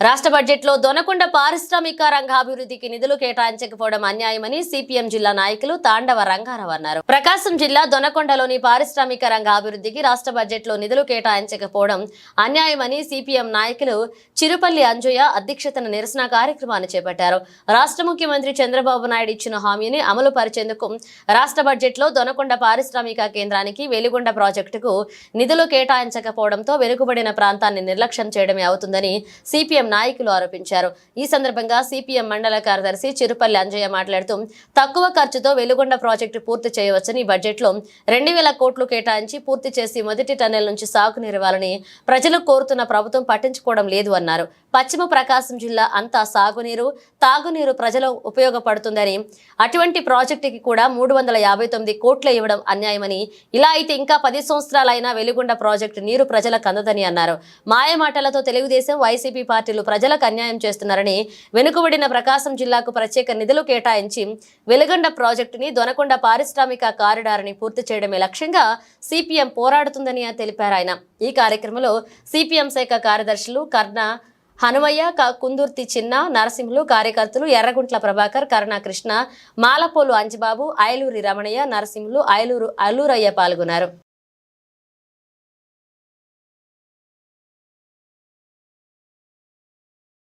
రాష్ట్ర బడ్జెట్లో దొనకొండ పారిశ్రామిక రంగాభివృద్ధికి నిధులు కేటాయించకపోవడం అన్యాయమని సిపిఎం జిల్లా నాయకులు తాండవ రంగారావు అన్నారు. ప్రకాశం జిల్లా దొనకొండలోని పారిశ్రామిక రంగ అభివృద్ధికి రాష్ట్ర బడ్జెట్లో నిధులు కేటాయించకపోవడం అన్యాయమని సిపిఎం నాయకులు చిరుపల్లి అంజయ్య అధ్యక్షతన నిరసన కార్యక్రమాన్ని చేపట్టారు. రాష్ట్ర ముఖ్యమంత్రి చంద్రబాబు నాయుడు ఇచ్చిన హామీని అమలు పరిచేందుకు రాష్ట్ర బడ్జెట్లో దొనకొండ పారిశ్రామిక కేంద్రానికి వెలిగొండ ప్రాజెక్టుకు నిధులు కేటాయించకపోవడంతో వెనుకబడిన ప్రాంతాన్ని నిర్లక్ష్యం చేయడమే అవుతుందని సిపిఎం నాయకులు ఆరోపించారు. ఈ సందర్భంగా సిపిఎం మండల కార్యదర్శి చిరుపల్లి అంజయ్య మాట్లాడుతూ తక్కువ ఖర్చుతో వెలుగొండ ప్రాజెక్టు పూర్తి చేయవచ్చని బడ్జెట్ బడ్జెట్లో రెండు వేల కోట్లు కేటాయించి పూర్తి చేసి మొదటి టన్నెల్ నుంచి సాగునీరివ్వాలని ప్రజలు కోరుతున్న ప్రభుత్వం పట్టించుకోవడం లేదు అన్నారు. పశ్చిమ ప్రకాశం జిల్లా అంతా సాగునీరు తాగునీరు ప్రజలు ఉపయోగపడుతుందని అటువంటి ప్రాజెక్టుకి కూడా మూడు వందల యాభై తొమ్మిది కోట్లు ఇవ్వడం అన్యాయమని ఇలా అయితే ఇంకా పది సంవత్సరాలైనా వెలుగొండ ప్రాజెక్టు నీరు ప్రజలకు అందదని అన్నారు. మాయమాటలతో తెలుగుదేశం వైసీపీ పార్టీలు ప్రజలకు అన్యాయం చేస్తున్నారని వెనుకబడిన ప్రకాశం జిల్లాకు ప్రత్యేక నిధులు కేటాయించి వెలుగొండ ప్రాజెక్టుని దొనకొండ పారిశ్రామిక కారిడార్ని పూర్తి చేయడమే లక్ష్యంగా సిపిఎం పోరాడుతుందని తెలిపారు ఆయన. ఈ కార్యక్రమంలో సిపిఎం శాఖ కార్యదర్శులు కర్ణ హనుమయ్య కుందుర్తి చిన్న నరసింహులు కార్యకర్తలు ఎర్రగుంట్ల ప్రభాకర్ కరుణాకృష్ణ మాలపోలు అంజిబాబు ఆయలూరి రమణయ్య నరసింహులు ఆయలూరు అల్లూరయ్య పాల్గొన్నారు.